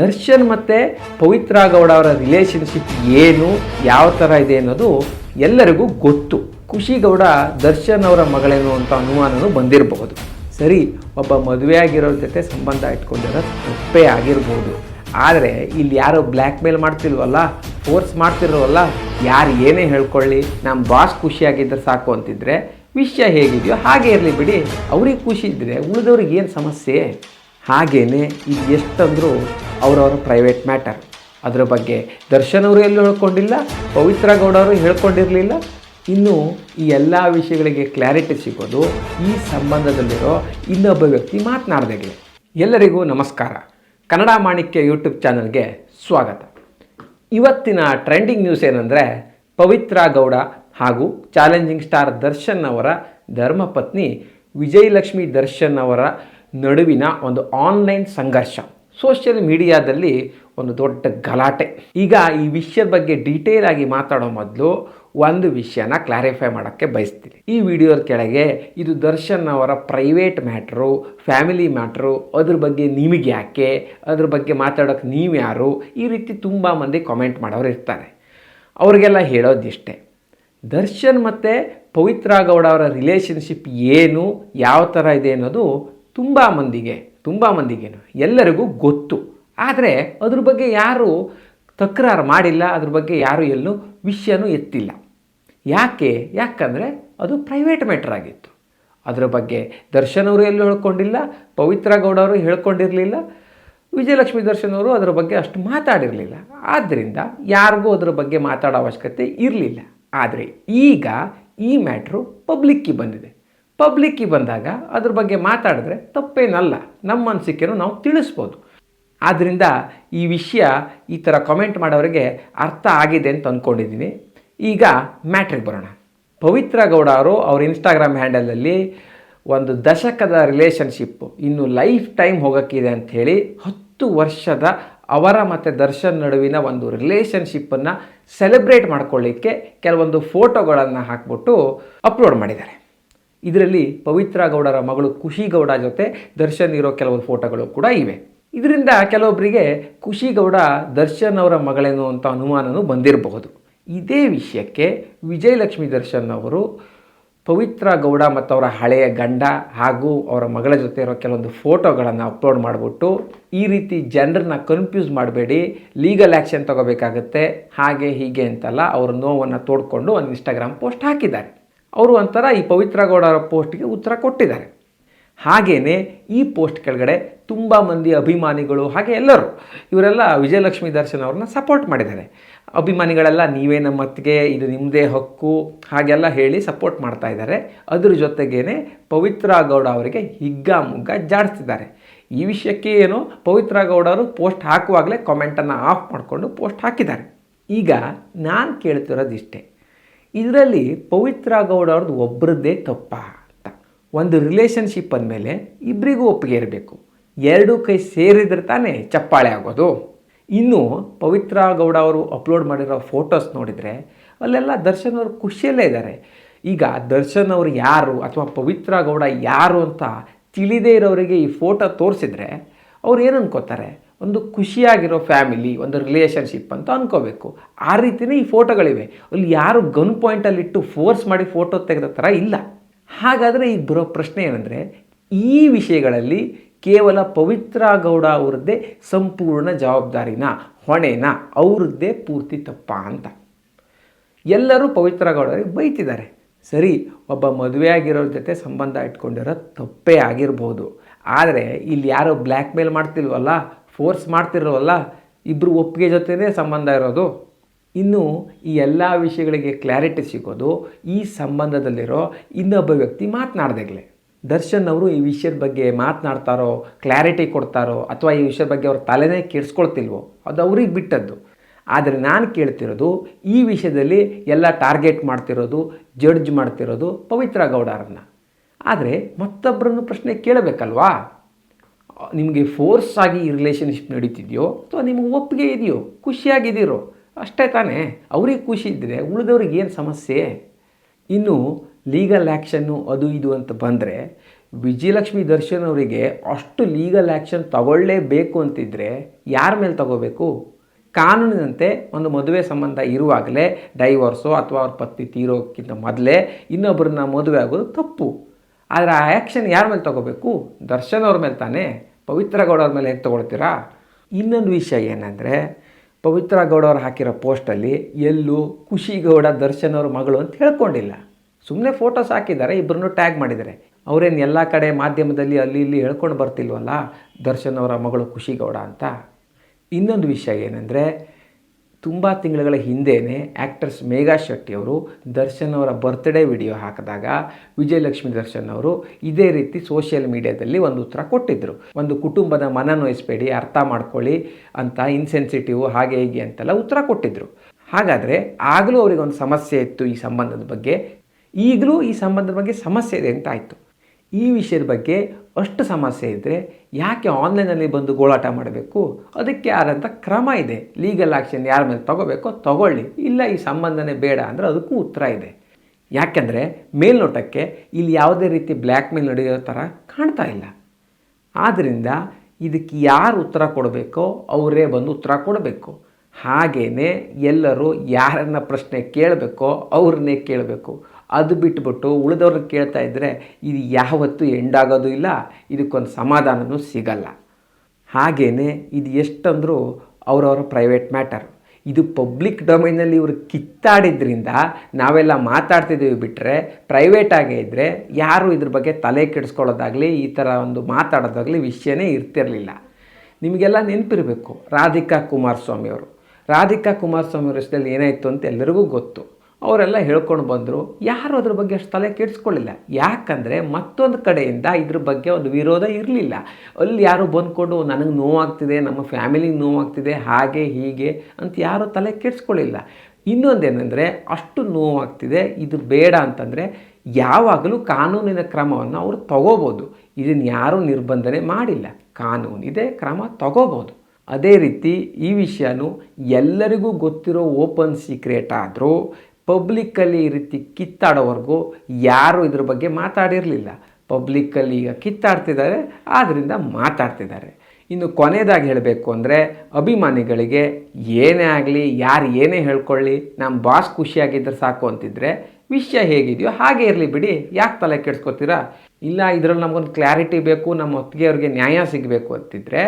ದರ್ಶನ್ ಮತ್ತು ಪವಿತ್ರ ಗೌಡ ಅವರ ರಿಲೇಷನ್ಶಿಪ್ ಏನು, ಯಾವ ಥರ ಇದೆ ಅನ್ನೋದು ಎಲ್ಲರಿಗೂ ಗೊತ್ತು. ಖುಷಿ ಗೌಡ ದರ್ಶನ್ ಅವರ ಮಗಳೇನು ಅಂತ ಅನುಮಾನನೂ ಬಂದಿರಬಹುದು. ಸರಿ, ಒಬ್ಬ ಮದುವೆಯಾಗಿರೋ ಜೊತೆ ಸಂಬಂಧ ಇಟ್ಕೊಂಡಿರೋ ತಪ್ಪೇ ಆಗಿರ್ಬೋದು. ಆದರೆ ಇಲ್ಲಿ ಯಾರೋ ಬ್ಲ್ಯಾಕ್ ಮೇಲ್ ಮಾಡ್ತಿಲ್ವಲ್ಲ ಫೋರ್ಸ್ ಮಾಡ್ತಿರೋವಲ್ಲ, ಯಾರು ಏನೇ ಹೇಳ್ಕೊಳ್ಳಿ ನಮ್ಮ ಬಾಸ್ ಖುಷಿಯಾಗಿದ್ದರೆ ಸಾಕು ಅಂತಿದ್ರೆ, ವಿಷಯ ಹೇಗಿದೆಯೋ ಹಾಗೆ ಇರಲಿ ಬಿಡಿ. ಅವ್ರಿಗೆ ಖುಷಿ ಇದ್ದರೆ ಉಳಿದವ್ರಿಗೆ ಏನು ಸಮಸ್ಯೆ? ಹಾಗೇನೆ ಇದು ಎಷ್ಟಂದರೂ ಅವರವರ ಪ್ರೈವೇಟ್ ಮ್ಯಾಟರ್ ಅದರ ಬಗ್ಗೆ ದರ್ಶನ್ ಅವರು ಎಲ್ಲೂ ಹೇಳ್ಕೊಂಡಿಲ್ಲ, ಪವಿತ್ರ ಗೌಡರು ಹೇಳ್ಕೊಂಡಿರಲಿಲ್ಲ. ಇನ್ನು ಈ ಎಲ್ಲ ವಿಷಯಗಳಿಗೆ ಕ್ಲಾರಿಟಿ ಸಿಗೋದು ಈ ಸಂಬಂಧದಲ್ಲಿರೋ ಇನ್ನೊಬ್ಬ ವ್ಯಕ್ತಿ ಮಾತನಾಡ್ದಾಗಲೇ. ಎಲ್ಲರಿಗೂ ನಮಸ್ಕಾರ. ಕನ್ನಡ ಮಾಣಿಕ್ಯ ಯೂಟ್ಯೂಬ್ ಚಾನಲ್ಗೆ ಸ್ವಾಗತ. ಇವತ್ತಿನ ಟ್ರೆಂಡಿಂಗ್ ನ್ಯೂಸ್ ಏನಂದರೆ ಪವಿತ್ರ ಗೌಡ ಹಾಗೂ ಚಾಲೆಂಜಿಂಗ್ ಸ್ಟಾರ್ ದರ್ಶನ್ ಅವರ ಧರ್ಮಪತ್ನಿ ವಿಜಯಲಕ್ಷ್ಮಿ ದರ್ಶನ್ ಅವರ ನಡುವಿನ ಒಂದು ಆನ್ಲೈನ್ ಸಂಘರ್ಷ. ಸೋಷಿಯಲ್ ಮೀಡಿಯಾದಲ್ಲಿ ಒಂದು ದೊಡ್ಡ ಗಲಾಟೆ. ಈಗ ಈ ವಿಷಯದ ಬಗ್ಗೆ ಡೀಟೇಲ್ ಆಗಿ ಮಾತಾಡೋ ಮೊದಲು ಒಂದು ವಿಷಯನ ಕ್ಲಾರಿಫೈ ಮಾಡೋಕ್ಕೆ ಬಯಸ್ತೀನಿ. ಈ ವಿಡಿಯೋದ ಕೆಳಗೆ ಇದು ದರ್ಶನ್ ಅವರ ಪ್ರೈವೇಟ್ ಮ್ಯಾಟ್ರು ಫ್ಯಾಮಿಲಿ ಮ್ಯಾಟ್ರು ಅದ್ರ ಬಗ್ಗೆ ನಿಮಗೆ ಯಾಕೆ, ಅದ್ರ ಬಗ್ಗೆ ಮಾತಾಡೋಕ್ಕೆ ನೀವು ಯಾರು, ಈ ರೀತಿ ತುಂಬ ಮಂದಿ ಕಾಮೆಂಟ್ ಮಾಡೋರು ಇರ್ತಾರೆ. ಅವ್ರಿಗೆಲ್ಲ ಹೇಳೋದಿಷ್ಟೇ. ದರ್ಶನ್ ಮತ್ತು ಪವಿತ್ರ ಗೌಡ ಅವರ ರಿಲೇಷನ್ಶಿಪ್ ಏನು, ಯಾವ ಥರ ಇದೆ ಅನ್ನೋದು ತುಂಬ ಮಂದಿಗೆ, ತುಂಬ ಮಂದಿಗೇನು, ಎಲ್ಲರಿಗೂ ಗೊತ್ತು. ಆದರೆ ಅದ್ರ ಬಗ್ಗೆ ಯಾರು ತಕರಾರು ಮಾಡಿಲ್ಲ, ಅದ್ರ ಬಗ್ಗೆ ಯಾರು ಎಲ್ಲೂ ವಿಷಯನೂ ಎತ್ತಿಲ್ಲ. ಯಾಕೆ? ಯಾಕಂದರೆ ಅದು ಪ್ರೈವೇಟ್ ಮ್ಯಾಟರ್ ಆಗಿತ್ತು. ಅದರ ಬಗ್ಗೆ ದರ್ಶನ್ ಅವರು ಎಲ್ಲೂ ಹೇಳ್ಕೊಂಡಿಲ್ಲ, ಪವಿತ್ರ ಗೌಡ ಅವರು ಹೇಳ್ಕೊಂಡಿರಲಿಲ್ಲ, ವಿಜಯಲಕ್ಷ್ಮಿ ದರ್ಶನ್ ಅವರು ಅದರ ಬಗ್ಗೆ ಅಷ್ಟು ಮಾತಾಡಿರಲಿಲ್ಲ. ಆದ್ದರಿಂದ ಯಾರಿಗೂ ಅದರ ಬಗ್ಗೆ ಮಾತಾಡೋ ಅವಶ್ಯಕತೆ ಇರಲಿಲ್ಲ. ಆದರೆ ಈಗ ಈ ಮ್ಯಾಟ್ರು ಪಬ್ಲಿಕ್ಕಿಗೆ ಬಂದಿದೆ. ಪಬ್ಲಿಕ್ಕಿಗೆ ಬಂದಾಗ ಅದ್ರ ಬಗ್ಗೆ ಮಾತಾಡಿದ್ರೆ ತಪ್ಪೇನಲ್ಲ. ನಮ್ಮ ಅನಿಸಿಕೆನೂ ನಾವು ತಿಳಿಸ್ಬೋದು. ಆದ್ದರಿಂದ ಈ ವಿಷಯ ಈ ಥರ ಕಮೆಂಟ್ ಮಾಡೋರಿಗೆ ಅರ್ಥ ಆಗಿದೆ ಅಂತ ಅಂದ್ಕೊಂಡಿದ್ದೀನಿ ಈಗ ಮ್ಯಾಟ್ರಿಗೆ ಬರೋಣ. ಪವಿತ್ರ ಗೌಡ ಅವರು ಅವ್ರ ಇನ್ಸ್ಟಾಗ್ರಾಮ್ ಹ್ಯಾಂಡಲಲ್ಲಿ ಒಂದು ದಶಕದ ರಿಲೇಷನ್ಶಿಪ್ಪು ಇನ್ನು ಲೈಫ್ ಟೈಮ್ ಹೋಗೋಕ್ಕಿದೆ ಅಂಥೇಳಿ ಹತ್ತು ವರ್ಷದ ಅವರ ಮತ್ತು ದರ್ಶನ್ ನಡುವಿನ ಒಂದು ರಿಲೇಷನ್ಶಿಪ್ಪನ್ನು ಸೆಲೆಬ್ರೇಟ್ ಮಾಡ್ಕೊಳ್ಳಿಕ್ಕೆ ಕೆಲವೊಂದು ಫೋಟೋಗಳನ್ನು ಹಾಕ್ಬಿಟ್ಟು ಅಪ್ಲೋಡ್ ಮಾಡಿದ್ದಾರೆ. ಇದರಲ್ಲಿ ಪವಿತ್ರ ಗೌಡರ ಮಗಳು ಖುಷಿ ಗೌಡ ಜೊತೆ ದರ್ಶನ್ ಇರೋ ಕೆಲವೊಂದು ಫೋಟೋಗಳು ಕೂಡ ಇವೆ. ಇದರಿಂದ ಕೆಲವೊಬ್ಬರಿಗೆ ಖುಷಿ ಗೌಡ ದರ್ಶನ್ ಅವರ ಮಗಳೇನು ಅಂತ ಅನುಮಾನನೂ ಬಂದಿರಬಹುದು. ಇದೇ ವಿಷಯಕ್ಕೆ ವಿಜಯಲಕ್ಷ್ಮಿ ದರ್ಶನ್ ಅವರು ಪವಿತ್ರ ಗೌಡ ಮತ್ತು ಅವರ ಹಳೆಯ ಗಂಡ ಹಾಗೂ ಅವರ ಮಗಳ ಜೊತೆ ಇರೋ ಕೆಲವೊಂದು ಫೋಟೋಗಳನ್ನು ಅಪ್ಲೋಡ್ ಮಾಡಿಬಿಟ್ಟು ಈ ರೀತಿ ಜನರನ್ನ ಕನ್ಫ್ಯೂಸ್ ಮಾಡಬೇಡಿ ಲೀಗಲ್ ಆ್ಯಕ್ಷನ್ ತಗೋಬೇಕಾಗತ್ತೆ, ಹಾಗೆ ಹೀಗೆ ಅಂತಲ್ಲ ಅವರ ನೋವನ್ನು ತೋಡ್ಕೊಂಡು ಒಂದು ಇನ್ಸ್ಟಾಗ್ರಾಮ್ ಪೋಸ್ಟ್ ಹಾಕಿದ್ದಾರೆ. ಅವರು ಒಂಥರ ಈ ಪವಿತ್ರ ಗೌಡ ಅವರ ಪೋಸ್ಟ್ಗೆ ಉತ್ತರ ಕೊಟ್ಟಿದ್ದಾರೆ. ಹಾಗೆಯೇ ಈ ಪೋಸ್ಟ್ ಕೆಳಗಡೆ ತುಂಬ ಮಂದಿ ಅಭಿಮಾನಿಗಳು ಹಾಗೆ ಎಲ್ಲರೂ ಇವರೆಲ್ಲ ವಿಜಯಲಕ್ಷ್ಮಿ ದರ್ಶನ್ ಅವ್ರನ್ನ ಸಪೋರ್ಟ್ ಮಾಡಿದ್ದಾರೆ. ಅಭಿಮಾನಿಗಳೆಲ್ಲ ನೀವೇ ನಮ್ಮತ್ತಿಗೆ ಇದು ನಿಮ್ಮದೇ ಹಕ್ಕು ಹಾಗೆಲ್ಲ ಹೇಳಿ ಸಪೋರ್ಟ್ ಮಾಡ್ತಾ ಇದ್ದಾರೆ. ಅದ್ರ ಜೊತೆಗೇ ಪವಿತ್ರ ಗೌಡ ಅವರಿಗೆ ಹಿಗ್ಗಾಮುಗ್ಗ ಜಾಡಿಸ್ತಿದ್ದಾರೆ. ಈ ವಿಷಯಕ್ಕೆ ಏನು ಪವಿತ್ರ ಗೌಡರು ಪೋಸ್ಟ್ ಹಾಕುವಾಗಲೇ ಕಾಮೆಂಟನ್ನು ಆಫ್ ಮಾಡಿಕೊಂಡು ಪೋಸ್ಟ್ ಹಾಕಿದ್ದಾರೆ. ಈಗ ನಾನು ಕೇಳ್ತಿರೋದು ಇಷ್ಟೇ ಇದರಲ್ಲಿ ಪವಿತ್ರ ಗೌಡ ಅವ್ರದ್ದು ಒಬ್ಬರದ್ದೇ ತಪ್ಪ ಅಂತ. ಒಂದು ರಿಲೇಷನ್ಶಿಪ್ ಅಂದಮೇಲೆ ಇಬ್ಬರಿಗೂ ಒಪ್ಪಿಗೆ ಇರಬೇಕು. ಎರಡೂ ಕೈ ಸೇರಿದ್ರೆ ತಾನೇ ಚಪ್ಪಾಳೆ ಆಗೋದು. ಇನ್ನು ಪವಿತ್ರ ಗೌಡ ಅವರು ಅಪ್ಲೋಡ್ ಮಾಡಿರೋ ಫೋಟೋಸ್ ನೋಡಿದರೆ ಅಲ್ಲೆಲ್ಲ ದರ್ಶನ್ ಅವರು ಖುಷಿಯಲ್ಲೇ ಇದ್ದಾರೆ. ಈಗ ದರ್ಶನ್ ಅವರು ಯಾರು ಅಥವಾ ಪವಿತ್ರ ಗೌಡ ಯಾರು ಅಂತ ತಿಳಿದೇ ಇರೋರಿಗೆ ಈ ಫೋಟೋ ತೋರಿಸಿದ್ರೆ ಅವ್ರು ಏನು ಅನ್ಕೋತಾರೆ? ಒಂದು ಖುಷಿಯಾಗಿರೋ ಫ್ಯಾಮಿಲಿ, ಒಂದು ರಿಲೇಷನ್ಶಿಪ್ ಅಂತ ಅನ್ಕೋಬೇಕು. ಆ ರೀತಿಯೇ ಈ ಫೋಟೋಗಳಿವೆ. ಅಲ್ಲಿ ಯಾರು ಗನ್ ಪಾಯಿಂಟಲ್ಲಿಟ್ಟು ಫೋರ್ಸ್ ಮಾಡಿ ಫೋಟೋ ತೆಗೆದ ಥರ ಇಲ್ಲ. ಹಾಗಾದರೆ ಈಗ ಬರೋ ಪ್ರಶ್ನೆ ಏನಂದರೆ, ಈ ವಿಷಯಗಳಲ್ಲಿ ಕೇವಲ ಪವಿತ್ರ ಗೌಡ ಅವರದ್ದೇ ಸಂಪೂರ್ಣ ಜವಾಬ್ದಾರಿನ, ಹೊಣೆನ, ಅವ್ರದ್ದೇ ಪೂರ್ತಿ ತಪ್ಪ ಅಂತ. ಎಲ್ಲರೂ ಪವಿತ್ರ ಗೌಡರಿಗೆ ಬೈತಿದ್ದಾರೆ. ಸರಿ, ಒಬ್ಬ ಮದುವೆ ಆಗಿರೋರ ಜೊತೆ ಸಂಬಂಧ ಇಟ್ಕೊಂಡಿರೋ ತಪ್ಪೇ ಆಗಿರ್ಬೋದು. ಆದರೆ ಇಲ್ಲಿ ಯಾರೋ ಬ್ಲ್ಯಾಕ್ ಮೇಲ್ ಮಾಡ್ತಿಲ್ವಲ್ಲ? ಫೋರ್ಸ್ ಮಾಡ್ತಿರೋವಲ್ಲ ಇಬ್ಬರು ಒಪ್ಪಿಗೆ ಜೊತೆನೇ ಸಂಬಂಧ ಇರೋದು. ಇನ್ನು ಈ ಎಲ್ಲ ವಿಷಯಗಳಿಗೆ ಕ್ಲಾರಿಟಿ ಸಿಗೋದು, ಈ ಸಂಬಂಧದಲ್ಲಿರೋ ಇನ್ನೊಬ್ಬ ವ್ಯಕ್ತಿ ಮಾತನಾಡ್ದಾಗಲೇ. ದರ್ಶನ್ ಅವರು ಈ ವಿಷಯದ ಬಗ್ಗೆ ಮಾತನಾಡ್ತಾರೋ ಕ್ಲಾರಿಟಿ ಕೊಡ್ತಾರೋ, ಅಥವಾ ಈ ವಿಷಯದ ಬಗ್ಗೆ ಅವ್ರ ತಲೆನೇ ಕೆಡಿಸ್ಕೊಳ್ತಿಲ್ವೋ, ಅದು ಅವ್ರಿಗೆ ಬಿಟ್ಟದ್ದು. ಆದರೆ ನಾನು ಕೇಳ್ತಿರೋದು, ಈ ವಿಷಯದಲ್ಲಿ ಎಲ್ಲ ಟಾರ್ಗೆಟ್ ಮಾಡ್ತಿರೋದು ಜಡ್ಜ್ ಮಾಡ್ತಿರೋದು ಪವಿತ್ರ ಗೌಡರನ್ನು. ಆದರೆ ಮತ್ತೊಬ್ಬರನ್ನು ಪ್ರಶ್ನೆ ಕೇಳಬೇಕಲ್ವಾ? ನಿಮಗೆ ಫೋರ್ಸ್ ಆಗಿ ಈ ರಿಲೇಷನ್ಶಿಪ್ ನಡೀತಿದೆಯೋ ಅಥವಾ ನಿಮಗೆ ಒಪ್ಪಿಗೆ ಇದೆಯೋ ಖುಷಿಯಾಗಿದ್ದೀರೋ ಅಷ್ಟೇ ತಾನೇ. ಅವ್ರಿಗೆ ಖುಷಿ ಇದ್ದರೆ ಉಳಿದವ್ರಿಗೆ ಏನು ಸಮಸ್ಯೆ? ಇನ್ನು ಲೀಗಲ್ ಆ್ಯಕ್ಷನ್ನು ಅದು ಇದು ಅಂತ ಬಂದರೆ ವಿಜಯಲಕ್ಷ್ಮಿ ದರ್ಶನ್ ಅವರಿಗೆ ಅಷ್ಟು ಲೀಗಲ್ ಆ್ಯಕ್ಷನ್ ತಗೊಳ್ಳೇಬೇಕು ಅಂತಿದ್ದರೆ ಯಾರ ಮೇಲೆ ತಗೋಬೇಕು? ಕಾನೂನಿನಂತೆ ಒಂದು ಮದುವೆ ಸಂಬಂಧ ಇರುವಾಗಲೇ ಡೈವೋರ್ಸೋ ಅಥವಾ ಅವ್ರ ಪತ್ನಿ ತೀರೋಕ್ಕಿಂತ ಮೊದಲೇ ಇನ್ನೊಬ್ಬರನ್ನ ಮದುವೆ ಆಗೋದು ತಪ್ಪು. ಆದರೆ ಆ ಆ್ಯಕ್ಷನ್ ಯಾರ ಮೇಲೆ ತಗೋಬೇಕು? ದರ್ಶನ್ ಅವ್ರ ಮೇಲೆ ತಾನೇ? ಪವಿತ್ರ ಗೌಡವ್ರ ಮೇಲೆ ಹೇಗೆ ತೊಗೊಳ್ತೀರಾ? ಇನ್ನೊಂದು ವಿಷಯ ಏನಂದರೆ, ಪವಿತ್ರ ಗೌಡ ಅವ್ರು ಹಾಕಿರೋ ಪೋಸ್ಟಲ್ಲಿ ಎಲ್ಲೂ ಖುಷಿ ಗೌಡ, ದರ್ಶನ್ ಅವ್ರ ಮಗಳು ಅಂತ ಹೇಳ್ಕೊಂಡಿಲ್ಲ. ಸುಮ್ಮನೆ ಫೋಟೋಸ್ ಹಾಕಿದ್ದಾರೆ ಇಬ್ಬರನ್ನು ಟ್ಯಾಗ್ ಮಾಡಿದ್ದಾರೆ. ಅವರೇನು ಎಲ್ಲ ಕಡೆ ಮಾಧ್ಯಮದಲ್ಲಿ ಅಲ್ಲಿ ಇಲ್ಲಿ ಹೇಳ್ಕೊಂಡು ಬರ್ತಿಲ್ವಲ್ಲ, ದರ್ಶನ್ ಅವರ ಮಗಳು ಖುಷಿ ಗೌಡ ಅಂತ? ಇನ್ನೊಂದು ವಿಷಯ ಏನಂದರೆ ತುಂಬ ತಿಂಗಳುಗಳ ಹಿಂದೆಯೇ ಆ್ಯಕ್ಟ್ರೆಸ್ ಮೇಘಾ ಶೆಟ್ಟಿ ಅವರು ದರ್ಶನ್ ಅವರ ಬರ್ತ್ಡೇ ವಿಡಿಯೋ ಹಾಕಿದಾಗ ವಿಜಯಲಕ್ಷ್ಮಿ ದರ್ಶನ್ ಅವರು ಇದೇ ರೀತಿ ಸೋಷಿಯಲ್ ಮೀಡಿಯಾದಲ್ಲಿ ಒಂದು ಉತ್ತರ ಕೊಟ್ಟಿದ್ದರು ಒಂದು ಕುಟುಂಬದ ಮನನೊಯಿಸಬೇಡಿ ಅರ್ಥ ಮಾಡ್ಕೊಳ್ಳಿ ಅಂತ ಇನ್ಸೆನ್ಸಿಟಿವ್ ಹಾಗೆ ಹೀಗೆ ಅಂತೆಲ್ಲ ಉತ್ತರ ಕೊಟ್ಟಿದ್ದರು ಹಾಗಾದರೆ ಆಗಲೂ ಅವರಿಗೆ ಒಂದು ಸಮಸ್ಯೆ ಇತ್ತು ಈ ಸಂಬಂಧದ ಬಗ್ಗೆ. ಈಗಲೂ ಈ ಸಂಬಂಧದ ಬಗ್ಗೆ ಸಮಸ್ಯೆ ಇದೆ ಅಂತ ಆಯಿತು. ಈ ವಿಷಯದ ಬಗ್ಗೆ ಅಷ್ಟು ಸಮಸ್ಯೆ ಇದ್ದರೆ ಯಾಕೆ ಆನ್ಲೈನಲ್ಲಿ ಬಂದು ಗೋಳಾಟ ಮಾಡಬೇಕು? ಅದಕ್ಕೆ ಆದಂಥ ಕ್ರಮ ಇದೆ. ಲೀಗಲ್ ಆ್ಯಕ್ಷನ್ ಯಾರ ಮೇಲೆ ತಗೋಬೇಕೋ ತಗೊಳ್ಳಿ. ಇಲ್ಲ ಈ ಸಂಬಂಧನೇ ಬೇಡ ಅಂದರೆ ಅದಕ್ಕೂ ಉತ್ತರ ಇದೆ. ಯಾಕೆಂದರೆ ಮೇಲ್ನೋಟಕ್ಕೆ ಇಲ್ಲಿ ಯಾವುದೇ ರೀತಿ ಬ್ಲ್ಯಾಕ್ ಮೇಲ್ ನಡೆಯೋ ಥರ ಕಾಣ್ತಾ ಇಲ್ಲ. ಆದ್ದರಿಂದ ಇದಕ್ಕೆ ಯಾರು ಉತ್ತರ ಕೊಡಬೇಕೋ ಅವರೇ ಬಂದು ಉತ್ತರ ಕೊಡಬೇಕು. ಹಾಗೆಯೇ ಎಲ್ಲರೂ ಯಾರನ್ನ ಪ್ರಶ್ನೆ ಕೇಳಬೇಕೋ ಅವ್ರನ್ನೇ ಕೇಳಬೇಕು. ಅದು ಬಿಟ್ಬಿಟ್ಟು ಉಳಿದವ್ರನ್ನ ಕೇಳ್ತಾ ಇದ್ದರೆ ಇದು ಯಾವತ್ತೂ ಎಂಡಾಗೋದು ಇಲ್ಲ, ಇದಕ್ಕೊಂದು ಸಮಾಧಾನವೂ ಸಿಗಲ್ಲ. ಹಾಗೆಯೇ ಇದು ಎಷ್ಟಂದರೂ ಅವರವರ ಪ್ರೈವೇಟ್ ಮ್ಯಾಟರ್ ಇದು ಪಬ್ಲಿಕ್ ಡೊಮೈನಲ್ಲಿ ಇವರು ಕಿತ್ತಾಡಿದ್ರಿಂದ ನಾವೆಲ್ಲ ಮಾತಾಡ್ತಿದ್ದೀವಿ ಬಿಟ್ಟರೆ ಪ್ರೈವೇಟಾಗೇ ಇದ್ದರೆ ಯಾರೂ ಇದ್ರ ಬಗ್ಗೆ ತಲೆ ಕೆಡಿಸ್ಕೊಳ್ಳೋದಾಗಲಿ, ಈ ಥರ ಒಂದು ಮಾತಾಡೋದಾಗಲಿ ವಿಷಯನೇ ಇರ್ತಿರಲಿಲ್ಲ. ನಿಮಗೆಲ್ಲ ನೆನಪಿರಬೇಕು ರಾಧಿಕಾ ಕುಮಾರಸ್ವಾಮಿಯವರು. ರಾಧಿಕಾ ಕುಮಾರಸ್ವಾಮಿ ಹೆಸರಲ್ಲಿ ಏನಾಯಿತು ಅಂತ ಎಲ್ಲರಿಗೂ ಗೊತ್ತು. ಅವರೆಲ್ಲ ಹೇಳ್ಕೊಂಡು ಬಂದರು, ಯಾರು ಅದ್ರ ಬಗ್ಗೆ ಅಷ್ಟು ತಲೆ ಕೆಡಿಸ್ಕೊಳ್ಳಿಲ್ಲ. ಯಾಕಂದರೆ ಮತ್ತೊಂದು ಕಡೆಯಿಂದ ಇದ್ರ ಬಗ್ಗೆ ಒಂದು ವಿರೋಧ ಇರಲಿಲ್ಲ. ಅಲ್ಲಿ ಯಾರು ಬಂದ್ಕೊಂಡು, ನನಗೆ ನೋವಾಗ್ತಿದೆ, ನಮ್ಮ ಫ್ಯಾಮಿಲಿಗೆ ನೋವಾಗ್ತಿದೆ, ಹಾಗೆ, ಹೀಗೆ ಅಂತ ಯಾರೂ ತಲೆ ಕೆಡಿಸ್ಕೊಳ್ಳಿಲ್ಲ. ಇನ್ನೊಂದೇನೆಂದರೆ, ಅಷ್ಟು ನೋವಾಗ್ತಿದೆ, ಇದು ಬೇಡ ಅಂತಂದರೆ, ಯಾವಾಗಲೂ ಕಾನೂನಿನ ಕ್ರಮವನ್ನು ಅವರು ತಗೋಬೋದು. ಇದನ್ನು ಯಾರೂ ನಿರ್ಬಂಧನೆ ಮಾಡಿಲ್ಲ. ಕಾನೂನಿದೆ ಕ್ರಮ ತಗೋಬೋದು. ಅದೇ ರೀತಿ ಈ ವಿಷಯನೂ ಎಲ್ಲರಿಗೂ ಗೊತ್ತಿರೋ ಓಪನ್ ಸೀಕ್ರೆಟ್ ಆದರೂ ಪಬ್ಲಿಕ್ಕಲ್ಲಿ ಈ ರೀತಿ ಕಿತ್ತಾಡೋವರೆಗೂ ಯಾರೂ ಇದ್ರ ಬಗ್ಗೆ ಮಾತಾಡಿರಲಿಲ್ಲ. ಪಬ್ಲಿಕ್ಕಲ್ಲಿ ಈಗ ಕಿತ್ತಾಡ್ತಿದ್ದಾರೆ ಆದ್ದರಿಂದ ಮಾತಾಡ್ತಿದ್ದಾರೆ. ಇನ್ನು ಕೊನೆಯದಾಗಿ ಹೇಳಬೇಕು ಅಂದರೆ ಅಭಿಮಾನಿಗಳಿಗೆ ಏನೇ ಆಗಲಿ, ಯಾರು ಏನೇ ಹೇಳ್ಕೊಳ್ಳಿ ನಮ್ಮ ಬಾಸ್ ಖುಷಿಯಾಗಿದ್ದರೆ ಸಾಕು ಅಂತಿದ್ರೆ ವಿಷಯ ಹೇಗಿದೆಯೋ ಹಾಗೆ ಇರಲಿ ಬಿಡಿ. ಯಾಕೆ ತಲೆ ಕೆಡ್ಸ್ಕೊತೀರಾ? ಇಲ್ಲ, ಇದರಲ್ಲಿ ನಮಗೊಂದು ಕ್ಲಾರಿಟಿ ಬೇಕು ನಮ್ಮ ಹೊತ್ತಿಗೆಯವ್ರಿಗೆ ನ್ಯಾಯ ಸಿಗಬೇಕು ಅಂತಿದ್ರೆ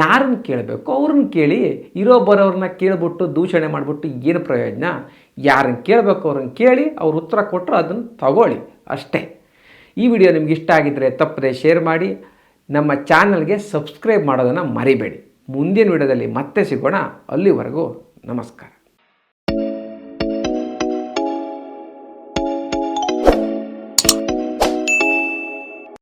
ಯಾರನ್ನ ಕೇಳಬೇಕು, ಅವ್ರನ್ನ ಕೇಳಿ ಇರೋ ಬರೋರನ್ನ ಕೇಳಿಬಿಟ್ಟು ದೂಷಣೆ ಮಾಡಿಬಿಟ್ಟು ಏನು ಪ್ರಯೋಜನ? ಯಾರನ್ನ ಕೇಳಬೇಕು ಅವ್ರನ್ನ ಕೇಳಿ ಅವ್ರು ಉತ್ತರ ಕೊಟ್ಟರು ಅದನ್ನು ತಗೊಳ್ಳಿ ಅಷ್ಟೇ. ಈ ವಿಡಿಯೋ ನಿಮ್ಗೆ ಇಷ್ಟ ಆಗಿದ್ದರೆ ತಪ್ಪದೆ ಶೇರ್ ಮಾಡಿ, ನಮ್ಮ ಚಾನಲ್ಗೆ ಸಬ್ಸ್ಕ್ರೈಬ್ ಮಾಡೋದನ್ನು ಮರಿಬೇಡಿ. ಮುಂದಿನ ವಿಡಿಯೋದಲ್ಲಿ ಮತ್ತೆ ಸಿಗೋಣ. ಅಲ್ಲಿವರೆಗೂ ನಮಸ್ಕಾರ.